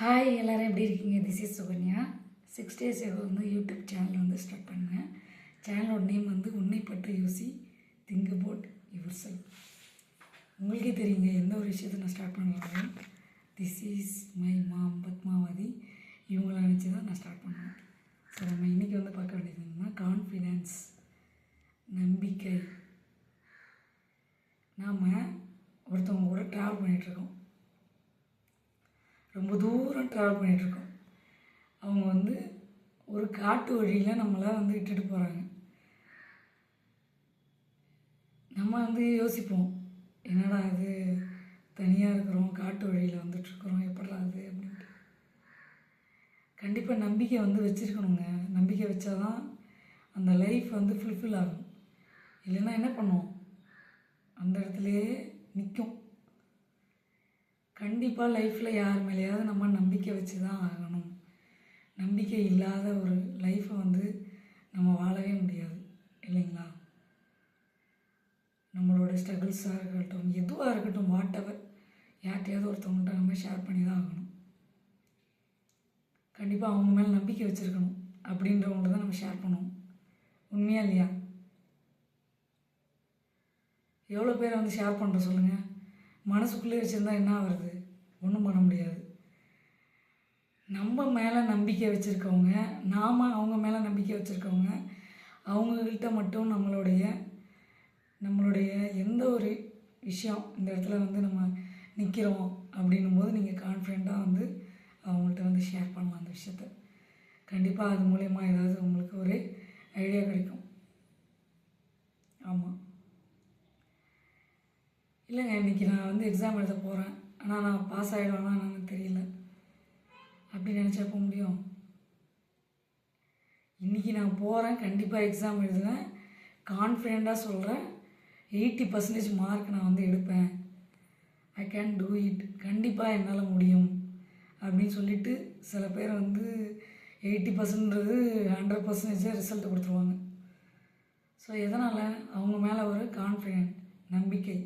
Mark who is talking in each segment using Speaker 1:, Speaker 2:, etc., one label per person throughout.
Speaker 1: Hi எல்லோரும் எப்படி இருக்கீங்க? This is Sukanya. Six days ago வந்து யூடியூப் சேனல் வந்து ஸ்டார்ட் பண்ணேன். சேனலோட நேம் வந்து உன்னை பற்றி யோசி திங்க் அபவுட் யுவர் செல் உங்களுக்கே தெரியுங்க எந்த ஒரு விஷயத்தை நான் ஸ்டார்ட் பண்ணலாம் this is my mom Padmavati. இவங்கள நினச்சி தான் நான் ஸ்டார்ட் பண்ணேன். ஸோ நம்ம இன்றைக்கி வந்து பார்க்க வேண்டியது என்னென்னா கான்ஃபிடென்ஸ் நம்பிக்கை. நாம் ஒருத்தவங்க கூட ட்ராவல் பண்ணிகிட்ருக்கோம் ரொம்ப தூரம் ட்ராவல் பண்ணிகிட்ருக்கோம் அவங்க வந்து ஒரு காட்டு வழியில் நம்மளை வந்து இட்டுட்டு போகிறாங்க நம்ம வந்து யோசிப்போம் என்னடா இது? தனியாக இருக்கிறோம் காட்டு வழியில் வந்துட்டுருக்குறோம் எப்படா அது அப்படின்ட்டு. கண்டிப்பாக நம்பிக்கை வந்து வச்சுருக்கணுங்க. நம்பிக்கை வச்சாதான் அந்த லைஃப் வந்து ஃபுல்ஃபில் ஆகும். இல்லைன்னா என்ன பண்ணுவோம்? அந்த இடத்துலையே நிற்கும். கண்டிப்பாக லைஃப்பில் யார் மேலேயாவது நம்ம நம்பிக்கை வச்சு தான் ஆகணும். நம்பிக்கை இல்லாத ஒரு லைஃப்பை வந்து நம்ம வாழவே முடியாது. இல்லைங்களா? நம்மளோட ஸ்ட்ரகிள்ஸாக இருக்கட்டும் எதுவாக இருக்கட்டும் வாட் எவர் யார்கிட்டையாவது ஒருத்தவங்கள்ட்ட நம்ம ஷேர் பண்ணி தான் ஆகணும். கண்டிப்பாக அவங்க மேலே நம்பிக்கை வச்சுருக்கணும். அப்படின்றவங்கள தான் நம்ம ஷேர் பண்ணுவோம். உண்மையா இல்லையா? எவ்வளோ பேரை வந்து ஷேர் பண்ணுற சொல்லுங்கள் மனசுக்குள்ளே வச்சுருந்தா என்ன வருது ஒன்றும் பண்ண முடியாது. நம்ம மேலே நம்பிக்கை வச்சுருக்கவங்க நாம் அவங்க மேலே நம்பிக்கை வச்சுருக்கவங்க அவங்கக்கிட்ட மட்டும் நம்மளுடைய நம்மளுடைய எந்த ஒரு விஷயம் இந்த இடத்துல வந்து நம்ம நிற்கிறோம் அப்படின்னும் போது நீங்கள் கான்ஃபிடெண்ட்டாக வந்து அவங்கள்ட்ட வந்து ஷேர் பண்ணலாம் அந்த விஷயத்த. கண்டிப்பாக அது மூலயமா ஏதாவது உங்களுக்கு ஒரு ஐடியா கிடைக்கும் ஆமாம் இல்லைங்க இன்றைக்கி நான் வந்து எக்ஸாம் எழுத போகிறேன் ஆனால் நான் பாஸ் ஆகிடுவேன்னா எனக்கு தெரியல. அப்படி நினச்சா போக முடியும்? இன்றைக்கி நான் போகிறேன் கண்டிப்பாக எக்ஸாம் எழுதுவேன் கான்ஃபிடெண்ட்டாக சொல்கிறேன் எயிட்டி பர்சன்டேஜ் மார்க் நான் வந்து எடுப்பேன். ஐ கேன் டூ இட் கண்டிப்பாக என்னால் முடியும். அப்படின்னு சொல்லிட்டு சில பேர் வந்து எயிட்டி பர்சன்ட்றது ஹண்ட்ரட் பர்சன்டேஜாக ரிசல்ட் கொடுத்துருவாங்க. ஸோ எதனால்? அவங்க மேலே ஒரு கான்ஃபிடென்ட் நம்பிக்கை.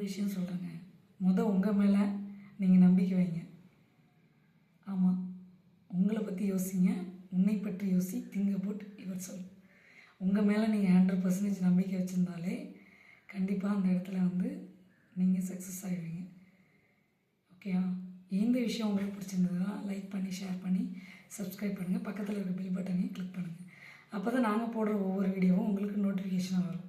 Speaker 1: இன்னொரு விஷயம் சொல்கிறேங்க முத உங்கள் மேலே நீங்கள் நம்பிக்கை வைங்க. ஆமாம் உங்களை பற்றி யோசிங்க. உன்னை பற்றி யோசி திங்க் அபவுட் இவர் சொல். உங்கள் மேலே நீங்கள் ஹண்ட்ரட் பர்சன்டேஜ் நம்பிக்கை வச்சுருந்தாலே கண்டிப்பாக அந்த இடத்துல வந்து நீங்கள் சக்ஸஸ் ஆகிடுவீங்க ஓகேயா எந்த விஷயம் உங்களுக்கு பிடிச்சிருந்ததுன்னா லைக் பண்ணி ஷேர் பண்ணி சப்ஸ்கிரைப் பண்ணுங்கள் பக்கத்தில் இருக்க பில் பட்டனையும் கிளிக் பண்ணுங்கள் அப்போ தான் நாங்கள் போடுற ஒவ்வொரு வீடியோவும் உங்களுக்கு நோட்டிஃபிகேஷனாக வரும்.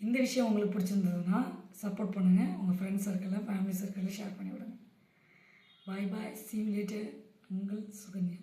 Speaker 1: இந்த விஷயம் உங்களுக்கு பிடிச்சிருந்ததுன்னா சப்போர்ட் பண்ணுங்கள் உங்கள் ஃப்ரெண்ட்ஸ் சர்க்கிளில் ஃபேமிலி சர்க்கிளில் ஷேர் பண்ணி விடுங்க பாய் பாய் சீம் லேட்டர் உங்கள் சுகன்யா.